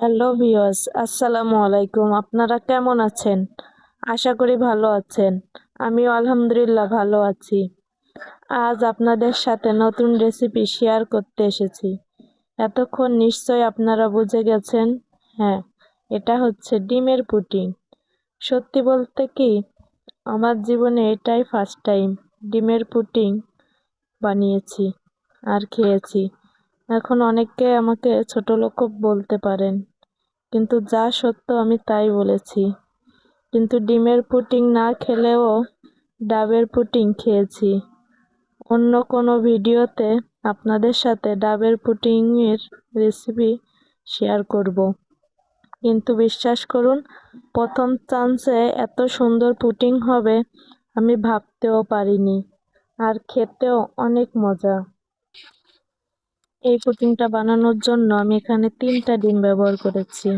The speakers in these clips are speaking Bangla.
হ্যালো ভিওস আসসালামু আলাইকুম আপনারা কেমন আছেন আশা করি ভালো আছেন আমিও আলহামদুলিল্লাহ ভালো আছি আজ আপনাদের সাথে নতুন রেসিপি শেয়ার করতে এসেছি এতক্ষণ নিশ্চয় আপনারা বুঝে গেছেন হ্যাঁ এটা হচ্ছে ডিমের পুটিং সত্যি বলতে কি আমার জীবনে এটাই ফার্স্ট টাইম ডিমের পুটিং বানিয়েছি আর খেয়েছি এখন অনেকে আমাকে ছোট লোক বলতে পারেন। কিন্তু যা সত্য আমি তাই বলেছি। কিন্তু ডিমের পুটিং না খেলেও ডাবের পুটিং খেয়েছি। অন্য কোনো ভিডিওতে আপনাদের সাথে ডাবের পুটিংয়ের রেসিপি শেয়ার করব। কিন্তু বিশ্বাস করুন, প্রথম চান্সে এত সুন্দর পুটিং হবে, আমি ভাবতেও পারিনি। আর খেতেও অনেক মজা। এই পুটিংটা বানানোর জন্য আমি এখানে তিনটা ডিম ব্যবহার করেছি।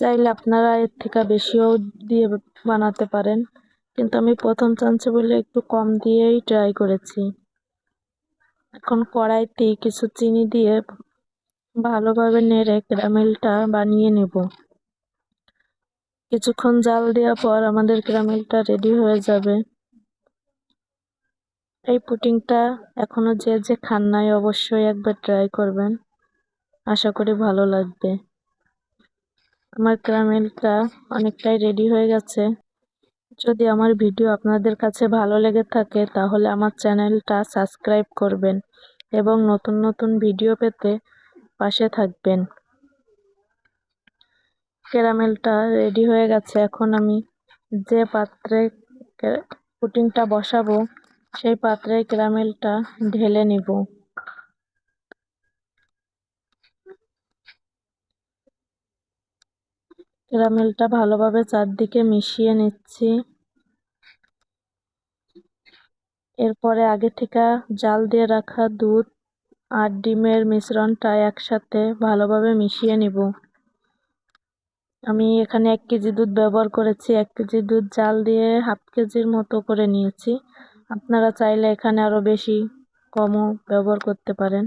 চাইলে আপনারা এর থেকে বেশিও দিয়ে বানাতে পারেন, কিন্তু আমি প্রথম চান্সে বলে একটু কম দিয়েই ট্রাই করেছি। এখন কড়াইতে কিছু চিনি দিয়ে ভালোভাবে নেড়ে ক্যারামেলটা বানিয়ে নেব। কিছুক্ষণ জাল দেওয়ার পর আমাদের ক্যারামেলটা রেডি হয়ে যাবে। এই পুটিংটা এখনও যে যে খান নাই অবশ্যই একবার ট্রাই করবেন। আশা করি ভালো লাগবে। আমার ক্যারামেলটা অনেকটাই রেডি হয়ে গেছে। যদি আমার ভিডিও আপনাদের কাছে ভালো লেগে থাকে, তাহলে আমার চ্যানেলটা সাবস্ক্রাইব করবেন এবং নতুন নতুন ভিডিও পেতে পাশে থাকবেন। ক্যারামেলটা রেডি হয়ে গেছে। এখন আমি যে পাত্রে পুটিংটা বসাবো সেই পাত্রে ক্যারামেলটা ঢেলে নিব। ক্যারামেলটা ভালোভাবে চারদিকে মিশিয়ে নিচ্ছি। এরপরে আগে থেকে জাল দিয়ে রাখা দুধ আর ডিমের মিশ্রণটা একসাথে ভালোভাবে মিশিয়ে নিব। আমি এখানে এক কেজি দুধ ব্যবহার করেছি। এক কেজি দুধ জাল দিয়ে হাফ কেজির মতো করে নিয়েছি। আপনারা চাইলে এখানে আরও বেশি কমও ব্যবহার করতে পারেন।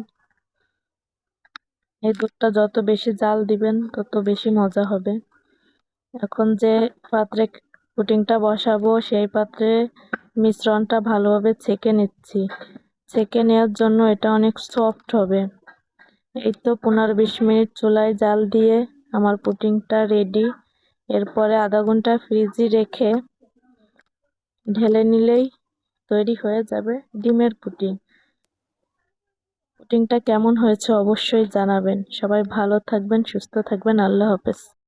এই দুধটা যত বেশি জাল দিবেন, তত বেশি মজা হবে। এখন যে পাত্রে পুটিংটা বসাবো, সেই পাত্রে মিশ্রণটা ভালোভাবে ছেঁকে নিচ্ছি। ছেঁকে নেওয়ার জন্য এটা অনেক সফট হবে। এই তো পনেরো বিশ মিনিট চুলায় জাল দিয়ে আমার পুটিংটা রেডি। এরপরে আধা ঘণ্টা ফ্রিজে রেখে ঢেলে নিলেই তৈরি হয়ে যাবে ডিমের পুটিং পুটিংটা কেমন হয়েছে অবশ্যই জানাবেন। সবাই ভালো থাকবেন, সুস্থ থাকবেন। আল্লাহ হাফেজ।